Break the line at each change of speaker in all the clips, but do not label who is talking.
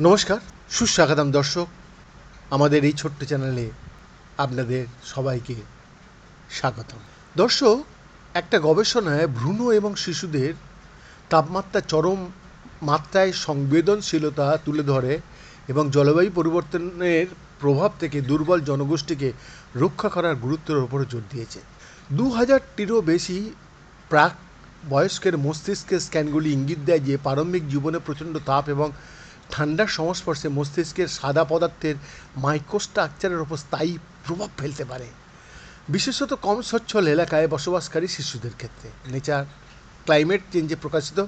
নমস্কার, সুস্বাগতম দর্শক। আমাদের এই ছোট্ট চ্যানেলে আপনাদের সবাইকে স্বাগতম। দর্শক, একটা গবেষণায় ভ্রূণ এবং শিশুদের তাপমাত্রা চরম মাত্রায় সংবেদনশীলতা তুলে ধরে এবং জলবায়ু পরিবর্তনের প্রভাব থেকে দুর্বল জনগোষ্ঠীকে রক্ষা করার গুরুত্বের ওপর জোর দিয়েছে। দু হাজারটিরও বেশি প্রাক বয়স্কের মস্তিষ্কের স্ক্যানগুলি ইঙ্গিত দেয় যে প্রারম্ভিক জীবনে প্রচণ্ড তাপ এবং ঠান্ডার সংস্পর্শে মস্তিষ্কের সাদা পদার্থের মাইক্রোস্ট্রাকচারের ওপর স্থায়ী প্রভাব ফেলতে পারে। বিশেষত কম সচ্ছল এলাকায় বসবাসকারী শিশুদের ক্ষেত্রে। নেচার ক্লাইমেট চেঞ্জে প্রকাশিত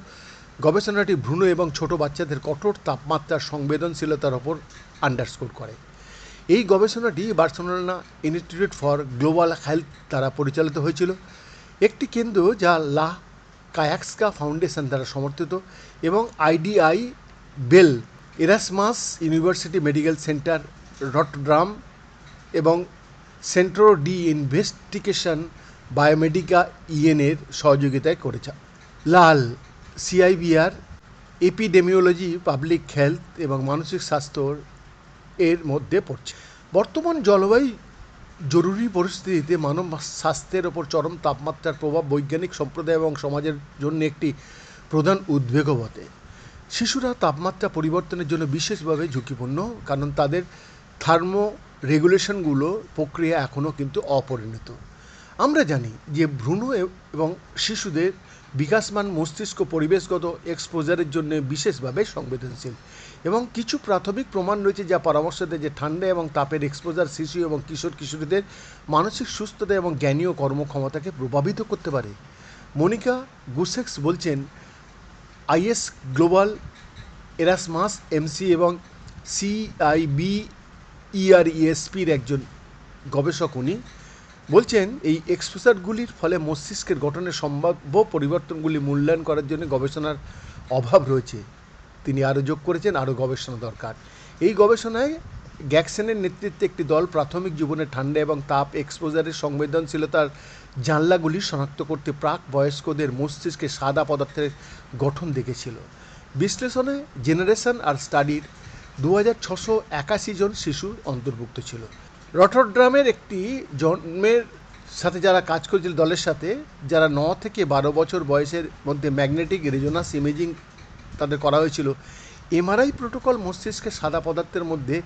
গবেষণাটি ভ্রূণ এবং ছোট বাচ্চাদের কঠোর তাপমাত্রার সংবেদনশীলতার ওপর আন্ডারস্কোর করে। এই গবেষণাটি Barcelona Institute for Global Health দ্বারা পরিচালিত হয়েছিল। একটি কেন্দ্র যা লা কায়াক্সকা ফাউন্ডেশন দ্বারা সমর্থিত এবং IDIBELL, Erasmus University Medical Center Rotterdam এবং সেন্ট্রো ডি ইনভেস্টিগেশন বায়োমেডিকা ইএনের সহযোগিতায় করেছে। লাল, সিআইবিআর, এপিডেমিওলজি, পাবলিক হেলথ এবং মানসিক স্বাস্থ্য এর মধ্যে পড়ছে। বর্তমান জলবায়ু জরুরি পরিস্থিতিতে মানব স্বাস্থ্যের ওপর চরম তাপমাত্রার প্রভাব বৈজ্ঞানিক সম্প্রদায় এবং সমাজের জন্য একটি প্রধান উদ্বেগও বটে। শিশুরা তাপমাত্রা পরিবর্তনের জন্য বিশেষভাবে ঝুঁকিপূর্ণ, কারণ তাদের থার্মো রেগুলেশনগুলো প্রক্রিয়া এখনও কিন্তু অপরিণত। আমরা জানি যে ভ্রূণ এবং শিশুদের বিকাশমান মস্তিষ্ক পরিবেশগত এক্সপোজারের জন্য বিশেষভাবে সংবেদনশীল এবং কিছু প্রাথমিক প্রমাণ রয়েছে যা পরামর্শ দেয় যে ঠান্ডা এবং তাপের এক্সপোজার শিশু এবং কিশোর কিশোরীদের মানসিক সুস্থতা এবং জ্ঞানীয় কর্মক্ষমতাকে প্রভাবিত করতে পারে। মনিকা গুসেক্স বলছেন, আইএস গ্লোবাল এরাসমাস এমসি এবং সিআইবি ইআরইএসপির একজন গবেষক উনি বলছেন, এই এক্সপোজারগুলির ফলে মস্তিষ্কের গঠনের সম্ভাব্য পরিবর্তনগুলি মূল্যায়ন করার জন্য গবেষণার অভাব রয়েছে। তিনি আরও যোগ করেছেন, আরও গবেষণা দরকার। এই গবেষণায় গ্যাকসেনের নেতৃত্বে একটি দল প্রাথমিক জীবনে ঠান্ডা এবং তাপ এক্সপোজারের সংবেদনশীলতার জানলাগুলি শনাক্ত করতে প্রাক বয়স্কদের মস্তিষ্কে সাদা পদার্থের গঠন দেখেছিল। বিশ্লেষণে জেনারেশন আর স্টাডির দু হাজার ছশো একাশি জন শিশু অন্তর্ভুক্ত ছিল। রটরড্রামের একটি জন্মের সাথে যারা কাজ করেছিল দলের সাথে, যারা ন থেকে বারো বছর বয়সের মধ্যে ম্যাগনেটিক রেজোনাস ইমেজিং তাদের করা হয়েছিল, এমআরআই প্রোটোকল মস্তিষ্কের সাদা পদার্থের মধ্যে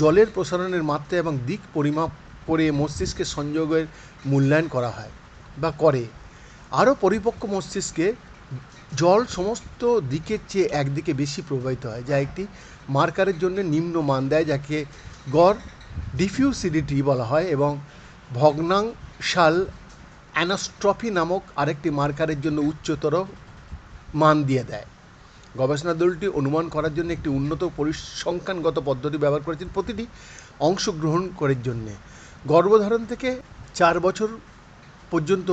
জলের প্রসারণের মাত্রা এবং দিক পরিমাপ করে মস্তিষ্কের সংযোগের মূল্যায়ন করা হয় বা করে। আরও পরিপক্ক মস্তিষ্কে জল সমস্ত দিকের চেয়ে একদিকে বেশি প্রবাহিত হয়, যা একটি মার্কারের জন্য নিম্ন মান দেয়, যাকে গড় ডিফিউসিডিটি বলা হয় এবং ভগ্নাংশাল অ্যানাস্ট্রফি নামক আরেকটি মার্কারের জন্য উচ্চতর মান দিয়ে দেয়। গবেষণা দলটি অনুমান করার জন্য একটি উন্নত পরিসংখ্যানগত পদ্ধতি ব্যবহার করেছেন প্রতিটি অংশগ্রহণ করার জন্যে। গর্ভধারণ থেকে চার বছর পর্যন্ত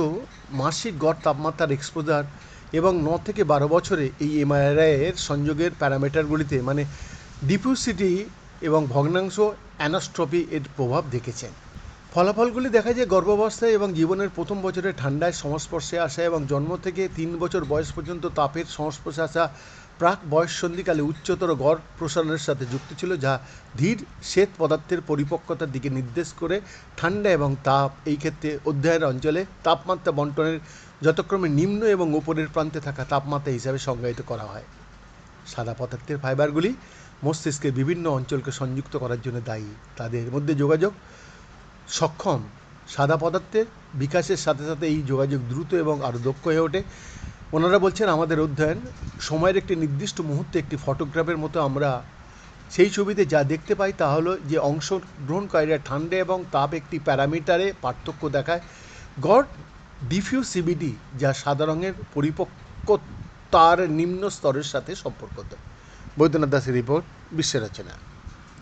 মাসিক গড় তাপমাত্রার এক্সপোজার এবং ন থেকে বারো বছরে এই এমআরআইয়ের সংযোগের প্যারামিটারগুলিতে মানে ডিফিউসিটি এবং ভগ্নাংশ অ্যানাস্ট্রপি এর প্রভাব দেখেছেন। ফলাফলগুলি দেখা যায় গর্ভাবস্থায় এবং জীবনের প্রথম বছরে ঠান্ডায় সংস্পর্শে আসা এবং জন্ম থেকে তিন বছর বয়স পর্যন্ত তাপের সংস্পর্শে আসা প্রাক বয়ঃসন্ধিকালে উচ্চতর গড় প্রসারণের সাথে যুক্ত ছিল, যা ধীর শ্বেত পদার্থের পরিপক্কতার দিকে নির্দেশ করে ঠান্ডা এবং তাপ এই ক্ষেত্রে অধ্যয়নের অঞ্চলে তাপমাত্রা বন্টনের যথাক্রমে নিম্ন এবং উপরের প্রান্তে থাকা তাপমাত্রা হিসাবে সংজ্ঞায়িত করা হয়। সাদা পদার্থের ফাইবারগুলি মস্তিষ্কের বিভিন্ন অঞ্চলকে সংযুক্ত করার জন্য দায়ী। তাদের মধ্যে যোগাযোগ সক্ষম। সাদা পদার্থের বিকাশের সাথে সাথে এই যোগাযোগ দ্রুত এবং আরও দক্ষ হয়ে ওঠে। ওনারা বলছেন, আমাদের অধ্যয়ন সময়ের একটি নির্দিষ্ট মুহূর্তে একটি ফটোগ্রাফের মতো আমরা সেই ছবিতে যা দেখতে পাই তা হলো যে অংশগ্রহণকারীরা ঠান্ডা এবং তাপ একটি প্যারামিটারে পার্থক্য দেখায়। গড ডিফিউসিভিটি যা সাদা রঙের পরিপক্কতার নিম্ন স্তরের সাথে সম্পর্কিত। বৈদ্যনাথ দাসের রিপোর্ট। bir süre